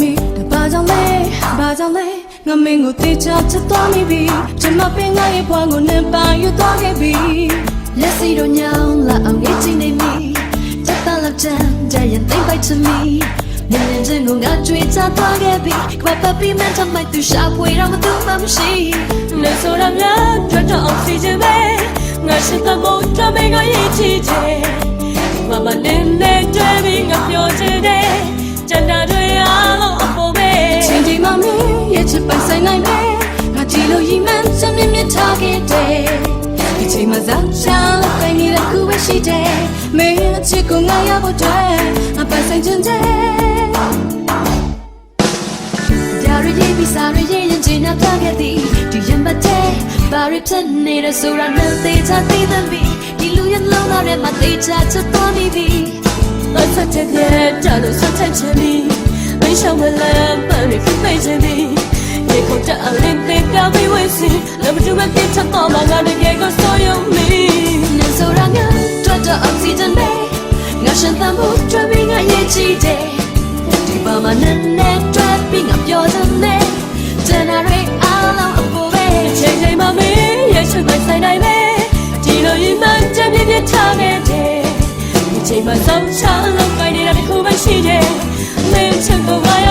မိတဘာကြောင့်လဲဘာကြောင့်လဲငါမင်းကိုတေချာချစ်သွားမိပြီချင်မပင်ငါရဲ့ဘဝကိုနင်ပါယူသွားခဲ့ပြီလက်စီတို့ညောင်းလာအောင်ငေးချင်နေမိတက်တာလောက်ချမ်းကြရင်သိမ့်ပိုက်ချင်မိနင်နဲ့ချင်းကိုငါကြွေးချသွားခဲ့ပြီကမပပီမန်တမိုက်သူရှာဖွေတော့မသူမှမရှိနေဆိုတာများထွက်တော့အောင်စီခြင်းပဲငါရှိတဲ့မို့တမင်ကရေးချစ်ချင်မမနဲ့နဲ့တွေ့ပြီးငါပြောချင်တယ်ကျန်တာတွေ အားလုံးအပေါ်ပဲချိန်ချိန်မှမင်းရဲ့ချစ်ပိုင်ဆိုင်နိုင်ပဲငါကြည့်လို့ရီမန်းစမြင်မြင်ထားခဲ့တယ်ဒီချိန်မှသာချာလို့ခိုင်းနေတဲ့ခုပဲရှိတယ်မင်းအချစ်ကိုငါရဖို့အတွက်ငါပိုင်ဆိုင်ခြင်းတယ်ဒါရီရေးပြီးစားရရင်ချင်းနာပြခဲ့သည်ဒီရင်မတဲဘာရဖြစ်နေတဲ့ဆိုတာနဲ့သေးချာသိသမီးဒီလူရဲ့လုံးသားထဲမှာသေးချာချက်သွားနေပြီ Let's take it down, let's take it to me. 面，没想回来把你付费前面，夜空着暗恋被表被微信，忍不住问变成多么我的夜空所有你。能走让我抓着 oxygen 杯，我身淡不转变我也记得，ဒီပါမနဲ့နဲ့တွဲပြီးငါပြောချင်တယ် generate all on a boy ချိန်ချိန်မမေးရဲ့ချွတ်ပိုင်ဆိုင်နိုင်ပဲဒီလိုရင်မှကြံပြပြထားခဲ့တယ်ဒီချိန်မှာစောင့်ချလောက်ကိုင်းနေတာတစ်ခုမှရှိတယ် မင်းချစ်ကိုငါရ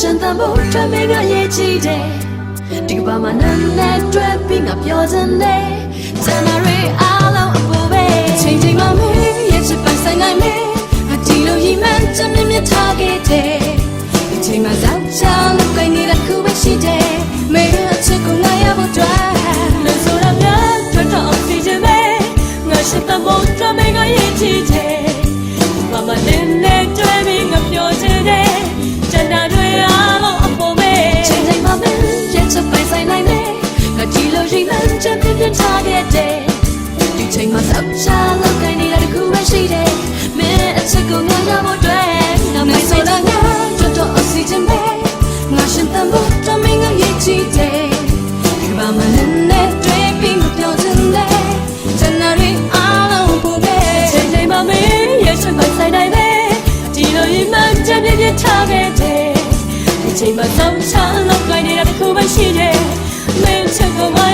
ရှင်တန်ဖို့ထွက်မင်းကရေးချီတယ်ဒီကဘာမှာနန်းနဲ့တွေ့ပြီးငါပြောစမ်းတယ်တန်နာရီအားလုံးအပူပဲချိန်ချိန်မှာမေးရဲ့ချစ်ပိုင်ဆိုင်နိုင်မေးငါဒီလိုရီမှန်းချမ်းမြမြထားခဲ့တယ်ဒီချိန်မှာဇောက်ချမ်းလုပ်ကိုင်းနေတာခုပဲရှိတယ်မေး နိုင်တယ်ငါကြည့်လို့ရှိမှန်းချက်ပြပြထားခဲ့တယ်ဒီချိန်မှာစောက်ချလောက်ကိုင်းနေတာတခုပဲရှိတယ်မင်းအချက်ကိုငါရဖို့အတွက်ငါမဆိုတာငါတော့တော့ oxygen ပဲငါရှင်တမ်းဖို့တမင်းငါရဲ့ချစ်တယ်ဒီဘာမနဲ့နဲ့တွေ့ပြီးငါပြောချင်တယ်ကျန်တာတွေအားလုံးပေါ်ပဲချိန်ချိန်မှာမင်းရဲ့ချက်ပိုင်ဆိုင်နိုင်ပဲဒီလိုရင်မှကြံပြပြထားခဲ့တယ်ဒီချိန်မှာစောင့်ချလောက်ကိုင်းနေတာတခုပဲရှိတယ် မ